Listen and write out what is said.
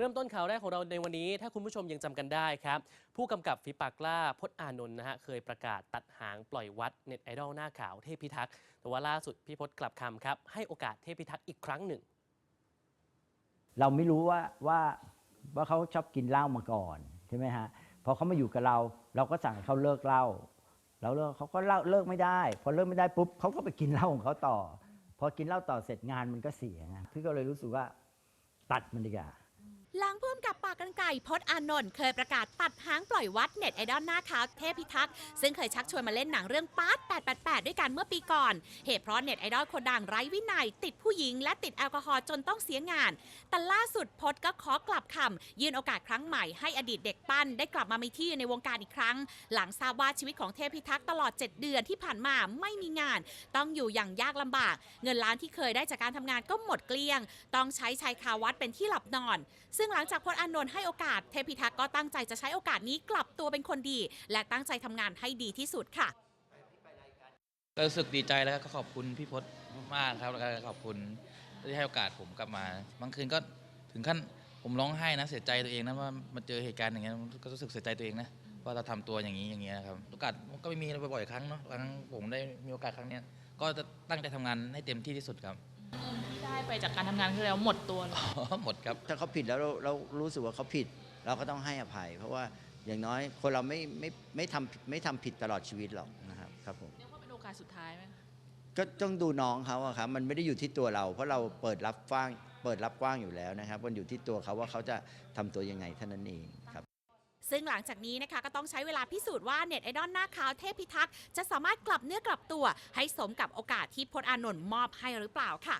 เริ่มต้นข่าวแรกของเราในวันนี้ ถ้าคุณผู้ชมยังจำกันได้ครับ ผู้กำกับฝีปากกล้าพจน์อานนท์นะฮะเคยประกาศตัดหางปล่อยวัดเน็ตไอดอลหน้าขาวเทพพิทักษ์แต่ว่าล่าสุดพี่พจน์กลับคำครับ ให้โอกาสเทพพิทักษ์อีกครั้งหนึ่ง เราไม่รู้ว่าว่าว่าเขาชอบกินเหล้ามาก่อนใช่ไหมฮะพอเขามาอยู่กับเรา เราก็สั่งให้เขาเลิกเหล้าแล้วเลิกเขาก็เล่าเลิกไม่ได้ พอเลิกไม่ได้ปุ๊บเขาก็ไปกินเหล้าของเขาต่อ พอกินเหล้าต่อเสร็จงานมันก็เสียงพี่ก็เลยรู้สึกว่าตัดมันดีกว่า หลังพ่วงกับปากกันไก่พจน์อานนท์เคยประกาศตัดหางปล่อยวัดเน็ตไอดอลหน้าขาวเทพพิทักษ์ซึ่งเคยชักชวนมาเล่นหนังเรื่องปาร์ต888 ด้วยกันเมื่อปีก่อน เหตุเพราะเน็ตไอดอลคนดังไร้วินัย ติดผู้หญิงและติดแอลกอฮอล์จนต้องเสียงาน แต่ล่าสุดพจน์ก็ขอกลับคำ ยื่นโอกาสครั้งใหม่ให้อดีตเด็กปั้นได้กลับมามีที่ในวงการอีกครั้ง หลังทราบว่าชีวิตของเทพพิทักษ์ตลอด 7 เดือนที่ผ่านมาไม่มีงาน ต้องอยู่อย่างยากลำบาก เงินล้านที่เคยได้จากการทำงานก็หมดเกลี้ยง ต้องใช้ชายคาวัดเป็นที่หลับนอนซึ่งหลังจากพจน์อานนท์ให้โอกาสเทพิทักษ์ก็ตั้งใจจะใช้โอกาสนี้กลับตัวเป็นคนดี และตั้งใจทำงานให้ดีที่สุดค่ะก็รู้สึกดีใจแล้วก็ขอบคุณพี่พศมากครับแล้วก็ขอบคุณที่ให้โอกาสผมกลับมา บางคืนก็ถึงขั้นผมร้องไห้นะเสียใจตัวเองนะว่ามาเจอเหตุการณ์อย่างเงี้ยก็รู้สึกเสียใจตัวเองนะว่าเราทำตัวอย่างนี้อย่างเงี้ยครับโอกาสก็ไม่มีบ่อยๆครั้งเนาะครั้งผมได้มีโอกาสครั้งเนี้ยก็จะตั้งใจทำงานให้เต็มที่ที่สุดครับ ได้ไปจากการทำงานคือแล้วหมดตัวเลยหมดครับ ถ้าเขาผิดแล้วเราเรารู้สึกว่าเขาผิด เราก็ต้องให้อภัย เพราะว่าอย่างน้อยคนเราไม่ไม่ไม่ทำไม่ทำผิดตลอดชีวิตหรอกนะครับครับผม เรียกว่าเป็นโอกาสสุดท้ายไหมคะก็ต้องดูน้องเขาอะครับมันไม่ได้อยู่ที่ตัวเรา เพราะเราเปิดรับกว้างเปิดรับกว้างอยู่แล้วนะครับ มันอยู่ที่ตัวเขาว่าเขาจะทำตัวยังไงเท่านั้นเองครับ ซึ่งหลังจากนี้นะคะก็ต้องใช้เวลาพิสูจน์ว่าเน็ตไอดอลหน้าขาวเทพพิทักษ์จะสามารถกลับเนื้อกลับตัว ให้สมกับโอกาสที่พจน์อานนท์มอบให้หรือเปล่าค่ะ